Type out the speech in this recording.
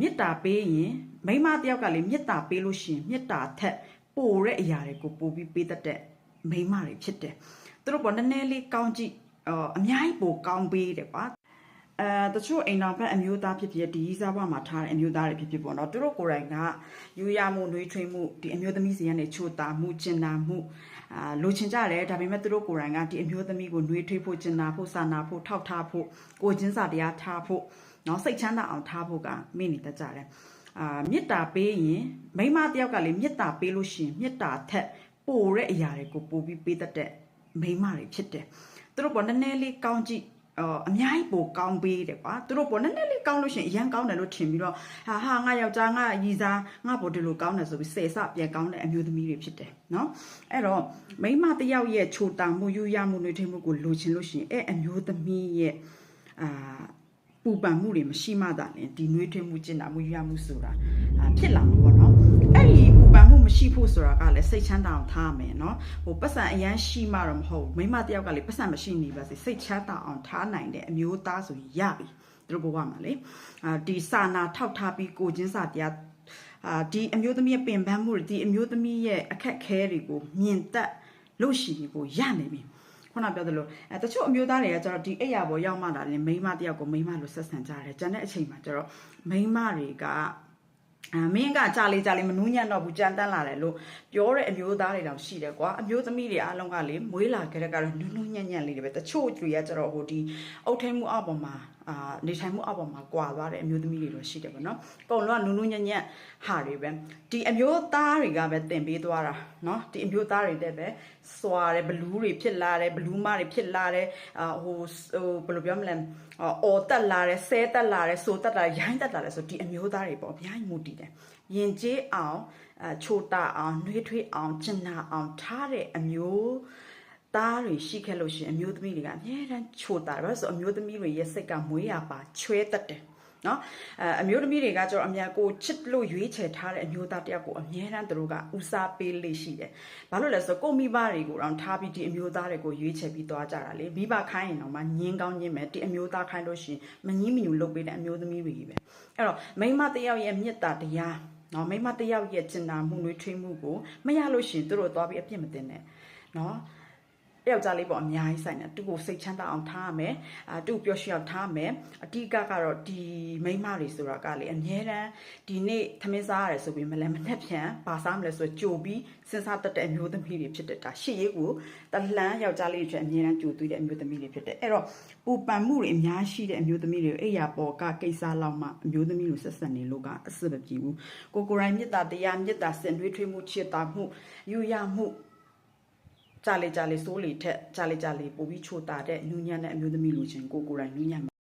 မေတ္တာပေးရင်မိန်းမတစ်ယောက်ကလေမေတ္တာပေးလို့ရှိရင်မေတ္တာထက်ပိုတဲ့အရာတွေကိုပို့ပြီးပေးတတ်တဲ့မိန်းမတွေဖြစ်တယ်သူတို့ကနည်းနည်းလေးကောင်းကြည့်အော်အများကြီးပိုကောင်းပေးတယ်ကွာ အဲတချို့အိမ်တော်ဘက်အမျိုးသားဖြစ်ဖြစ်ဒီစားဘွားမှာထားတဲ့အမျိုးသားတွေဖြစ်ဖြစ်ပေါ့နော်သူတို့ကိုယ်တိုင်ကယူရမှုနှွေးထွေးမှုဒီအမျိုးသမီးစီကနေချိုတာမှုကျင်နာမှုအာလိုချင်ကြတယ်ဒါပေမဲ့သူတို့ကိုယ်တိုင်ကဒီအမျိုးသမီးကိုနှွေးထွေးဖို့ကျင်နာဖို့စာနာဖို့ထောက်ထားဖို့ကိုယ်ချင်းစာတရားထားဖို့နော်စိတ်ချမ်းသာအောင်ထားဖို့ကမိနေတတ်ကြတယ်အာမေတ္တာပေးရင်မိန်းမတစ်ယောက်ကလေမေတ္တာပေးလို့ရှိရင်မေတ္တာထက်ပိုတဲ့အရာတွေကိုပို့ပြီးပေးတတ်တဲ့မိန်းမတွေဖြစ်တယ်သူတို့ကနည်းနည်းလေးကောင်းကြည့် အော်အများကြီးပိုကောင်းပေးတယ်ကွာသူတို့ပေါ်နည်းနည်းလေးကောင်းလို့ရှရင်အရန်ကောင်းတယ်လို့ထင်ပြီးတော့ဟာဟာငါယောက်ျားငါရီစားငါပေါ်ဒီလိုကောင်းတယ်ဆိုပြီးဆယ်ဆပြန်ကောင်းတဲ့အမျိုးသမီးတွေဖြစ်တယ်နော်အဲ့တော့မိန်းမတစ်ယောက်ရဲ့ချိုတာမှုယူရမှုနှွေးထွေးမှုကိုလိုချင်လို့ရှရင်အဲ့အမျိုးသမီးရဲ့အာပူပန်မှုတွေမရှိမှသာလင်ဒီနှွေးထွေးမှုကျင့်တာမှုယူရမှုဆိုတာအာဖြစ်လာမှာပေါ့နော် အဲ့ဒီပူပန်မှုမရှိဖို့ဆိုတာကလည်းစိတ်ချမ်းသာအောင်ထားရမယ်နော်ဟိုပတ်စံအရန်ရှိမှတော့မဟုတ်ဘူးမိန်းမတစ်ယောက်ကလေပတ်စံမရှိနေပါစေစိတ်ချမ်းသာအောင်ထားနိုင်တဲ့အမျိုးသားဆိုရင်ရပြီသူတို့ဘဝမှာလေအာဒီစာနာထောက်ထားပြီးကိုချင်းစာတရားအာဒီအမျိုးသမီးရဲ့ပင်ပန်းမှုတွေဒီအမျိုးသမီးရဲ့အခက်ခဲတွေကိုမြင်တတ်လို့ရှိရင်ကိုရနိုင်ပြီခုနပြောသလိုအဲတချို့အမျိုးသားတွေကကျတော့ဒီအိယာပေါ်ရောက်မှလာတယ်မိန်းမတယောက်ကိုမိန်းမလို့ဆက်ဆံကြတယ်ကျန်တဲ့အချိန်မှာကျတော့မိန်းမတွေကအာ မင်းကကြာလေကြာလေမနှူးညံ့တော့ဘူးကြမ်းတမ်းလာတယ်လို့ပြောတဲ့အမျိုးသားတွေတောင်ရှိတယ်ကွာအမျိုးသမီးတွေအားလုံးကလေမွေးလာကြတဲ့ကတော့နူးနူးညံ့ညံ့လေးတွေပဲတချို့တွေကကျတော့ဟိုဒီအုတ်ထိန်မှုအောက်ပေါ်မှာ အာနေထိုင်မှုအောက်ပေါ်မှာကွာသွားတဲ့အမျိုးသမီးတွေတော့ရှိတယ်ပေါ့နော်အကုန်လုံးကနူးနူးညံ့ညံ့ဟာတွေပဲဒီအမျိုးသားတွေကပဲတင်ပေးသွားတာနော်ဒီအမျိုးသားတွေတဲ့ပဲစွာတယ်ဘလူးတွေဖြစ်လာတယ်ဘလူးမတွေဖြစ်လာတယ်အာဟိုဟိုဘယ်လိုပြောမလဲအော်တက်လာတယ်ဆဲတက်လာတယ်ဆိုတက်လာရိုင်းတက်လာတယ်ဆိုဒီအမျိုးသားတွေပေါ့အများကြီးမူတည်တယ်ယင်ကျေးအောင်အချိုတာအောင်နှွေးထွေးအောင်ကျင်နာအောင်ထားတဲ့အမျိုး သားတွေရှိခဲ့လို့ရှိရင်အမျိုးသမီးတွေကအများတန်းချိုတာတယ်ဘာလို့ဆိုအမျိုးသမီးတွေရဲ့စိတ်ကမွေးရပါချွဲတတ်တယ်နော်အဲအမျိုးသမီးတွေကကျတော့အများကိုချစ်လို့ရွေးချယ်ထားတဲ့အမျိုးသားတယောက်ကိုအများတန်းသူတို့ကဦးစားပေးလေးရှိတယ်။ဘာလို့လဲဆိုတော့ကိုမိဘတွေကိုတော့ထားပြီးဒီအမျိုးသားတွေကိုရွေးချယ်ပြီးသွားကြတာလေ။မိဘခိုင်းရင်တော့မှညင်းကောင်းညင်းမယ်ဒီအမျိုးသားခိုင်းလို့ရှိရင်မငင်းမညူလုပ်ပေးတဲ့အမျိုးသမီးတွေကြီးပဲ။အဲ့တော့မိန်းမတယောက်ရဲ့မေတ္တာတရားနော်မိန်းမတယောက်ရဲ့ကျင်နာမှုနှွေးထွေးမှုကိုမရလို့ရှိရင်သူတို့သွားပြီးအပြစ်မတင်နဲ့နော် ယောက်ျားလေးပေါ့အများကြီးဆိုင်တယ်သူ့ကိုစိတ်ချမ်းသာအောင်ထားရမယ်အာသူ့ကိုပျော်ရွှင်အောင်ထားရမယ်အတိအကကတော့ဒီမိန်းမတွေဆိုတာကလေအများတန်းဒီနေ့သမင်းစားရတယ်ဆိုပြီးမလဲမနှက်ဖြန်ပါစားမလဲဆိုတော့ကြိုပြီးစဉ်းစားတတ်တဲ့အမျိုးသမီးတွေဖြစ်တဲ့ဒါရှစ်ရေးကိုတလှမ်းယောက်ျားလေးတွေအများတန်းကြိုသွေးတဲ့အမျိုးသမီးတွေဖြစ်တယ်အဲ့တော့ပူပန်မှုတွေအများရှိတဲ့အမျိုးသမီးတွေကိုအိယာပေါ်ကကိစ္စလောက်မှအမျိုးသမီးကိုဆက်ဆက်နေလို့ကအဆင်မပြေဘူးကိုကိုရိုင်းမြတ်တာတရားမြတ်တာစင်တွေးထွေးမှုချစ်တာမှုယူရမှု ကြလေကြလေစိုးလေထက်ကြလေကြလေပို့ပြီးချိုတာတဲ့နူးညံ့တဲ့အမျိုးသမီးလိုချင်ကိုကိုယ်တိုင်နူးညံ့